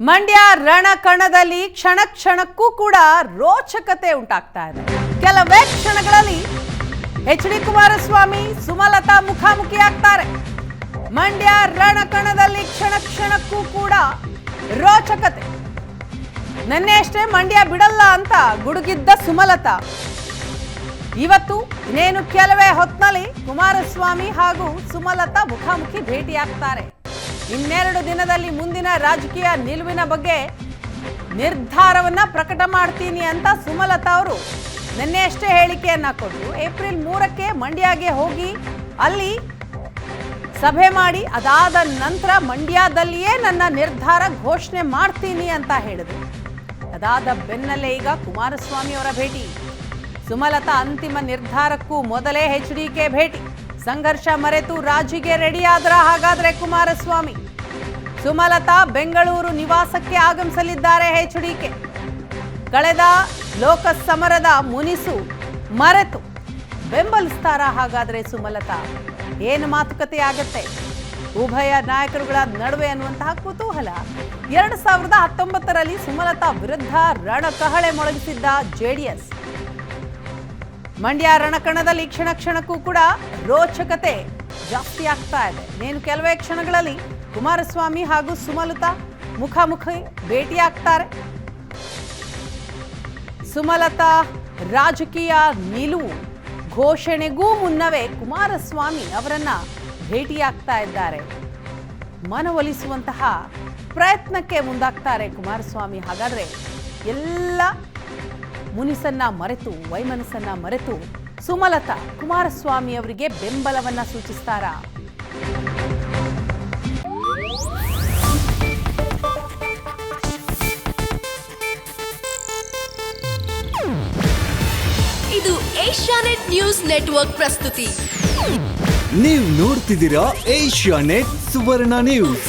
ಮಂಡ್ಯ ರಣಕಣದಲ್ಲಿ ಕ್ಷಣ ಕ್ಷಣಕ್ಕೂ ಕೂಡ ರೋಚಕತೆ ಉಂಟಾಗ್ತಾ ಇದೆ. ಕೆಲವೇ ಕ್ಷಣಗಳಲ್ಲಿ ಎಚ್ ಡಿ ಕುಮಾರಸ್ವಾಮಿ, ಸುಮಲತಾ ಮುಖಾಮುಖಿ ಆಗ್ತಾರೆ ಮಂಡ್ಯ ರಣಕಣದಲ್ಲಿ ಕ್ಷಣ ಕ್ಷಣಕ್ಕೂ ಕೂಡ ರೋಚಕತೆ. ನಿನ್ನೆ ಅಷ್ಟೇ ಮಂಡ್ಯ ಬಿಡಲ್ಲ ಅಂತ ಗುಡುಗಿದ್ದ ಸುಮಲತಾ. ಇವತ್ತು ಇನ್ನೇನು ಕೆಲವೇ ಹೊತ್ತಿನಲ್ಲಿ ಕುಮಾರಸ್ವಾಮಿ ಹಾಗೂ ಸುಮಲತಾ ಮುಖಾಮುಖಿ ಭೇಟಿಯಾಗ್ತಾರೆ. ಇನ್ನೆರಡು ದಿನದಲ್ಲಿ ಮುಂದಿನ ರಾಜಕೀಯ ನಿಲುವಿನ ಬಗ್ಗೆ ನಿರ್ಧಾರವನ್ನ ಪ್ರಕಟ ಮಾಡ್ತೀನಿ ಅಂತ ಸುಮಲತಾ ಅವರು ನಿನ್ನೆಯಷ್ಟೇ ಹೇಳಿಕೆಯನ್ನ ಕೊಟ್ಟರು ಏಪ್ರಿಲ್ ಮೂರಕ್ಕೆ ಮಂಡ್ಯಗೆ ಹೋಗಿ ಅಲ್ಲಿ ಸಭೆ ಮಾಡಿ, ಅದಾದ ನಂತರ ಮಂಡ್ಯದಲ್ಲಿಯೇ ನನ್ನ ನಿರ್ಧಾರ ಘೋಷಣೆ ಮಾಡ್ತೀನಿ ಅಂತ ಹೇಳಿದ್ರು. ಅದಾದ ಬೆನ್ನಲ್ಲೇ ಈಗ ಕುಮಾರಸ್ವಾಮಿ ಅವರ ಭೇಟಿ. ಸುಮಲತಾ ಅಂತಿಮ ನಿರ್ಧಾರಕ್ಕೂ ಮೊದಲೇ ಎಚ್ ಡಿ ಕೆ ಭೇಟಿ. ಸಂಘರ್ಷ ಮರೆತು ರಾಜಿಗೆ ರೆಡಿಯಾದ್ರ ಹಾಗಾದ್ರೆ ಕುಮಾರಸ್ವಾಮಿ. ಸುಮಲತಾ ಬೆಂಗಳೂರು ನಿವಾಸಕ್ಕೆ ಆಗಮಿಸಲಿದ್ದಾರೆ ಹೆಚ್ಡಿಕೆ ಕಳೆದ ಲೋಕ ಸಮರದ ಮುನಿಸು ಮರೆತು. ಬೆಂಬಲಿಸ್ತಾರ ಹಾಗಾದ್ರೆ ಸುಮಲತಾ. ಏನು ಮಾತುಕತೆ ಆಗತ್ತೆ? ಉಭಯ ನಾಯಕರುಗಳ ನಡುವೆ ಅನ್ನುವಂತಹ ಕುತೂಹಲ. ಎರಡು ಸಾವಿರದ ಹತ್ತೊಂಬತ್ತರಲ್ಲಿ ಸುಮಲತಾ ವಿರುದ್ಧ ರಣಕಹಳೆ ಮೊಳಗಿಸಿದ್ದ ಜೆಡಿಎಸ್ ಮಂಡ್ಯ ರಣಕಣದಲ್ಲಿ ಕ್ಷಣ ಕ್ಷಣಕ್ಕೂ ಕೂಡ ರೋಚಕತೆ ಜಾಸ್ತಿ ಆಗ್ತಾ ಇದೆ. ಇನ್ನೇನು ಕೆಲವೇ ಕ್ಷಣಗಳಲ್ಲಿ ಕುಮಾರಸ್ವಾಮಿ ಹಾಗೂ ಸುಮಲತಾ ಮುಖಾಮುಖಿ ಭೇಟಿಯಾಗ್ತಾರೆ ಸುಮಲತಾ ರಾಜಕೀಯ ನಿಲುವು ಘೋಷಣೆಗೂ ಮುನ್ನವೇ ಕುಮಾರಸ್ವಾಮಿ ಅವರನ್ನ ಭೇಟಿಯಾಗ್ತಾ ಇದ್ದಾರೆ. ಮನವೊಲಿಸುವಂತಹ ಪ್ರಯತ್ನಕ್ಕೆ ಮುಂದಾಗ್ತಾರೆ ಕುಮಾರಸ್ವಾಮಿ. ಹಾಗಾದ್ರೆ ಎಲ್ಲ ಮುನಿಸನ್ನ ಮರೆತು, ವೈಮನಸ್ಸನ್ನ ಮರೆತು ಸುಮಲತಾ ಕುಮಾರಸ್ವಾಮಿ ಅವರಿಗೆ ಬೆಂಬಲವನ್ನ ಸೂಚಿಸ್ತಾರಾ? ಇದು ಏಷ್ಯಾನೆಟ್ ನ್ಯೂಸ್ ನೆಟ್ವರ್ಕ್ ಪ್ರಸ್ತುತಿ. ನೀವು ನೋಡ್ತಿದ್ದೀರಾ ಏಷ್ಯಾ ನೆಟ್ ಸುವರ್ಣ ನ್ಯೂಸ್.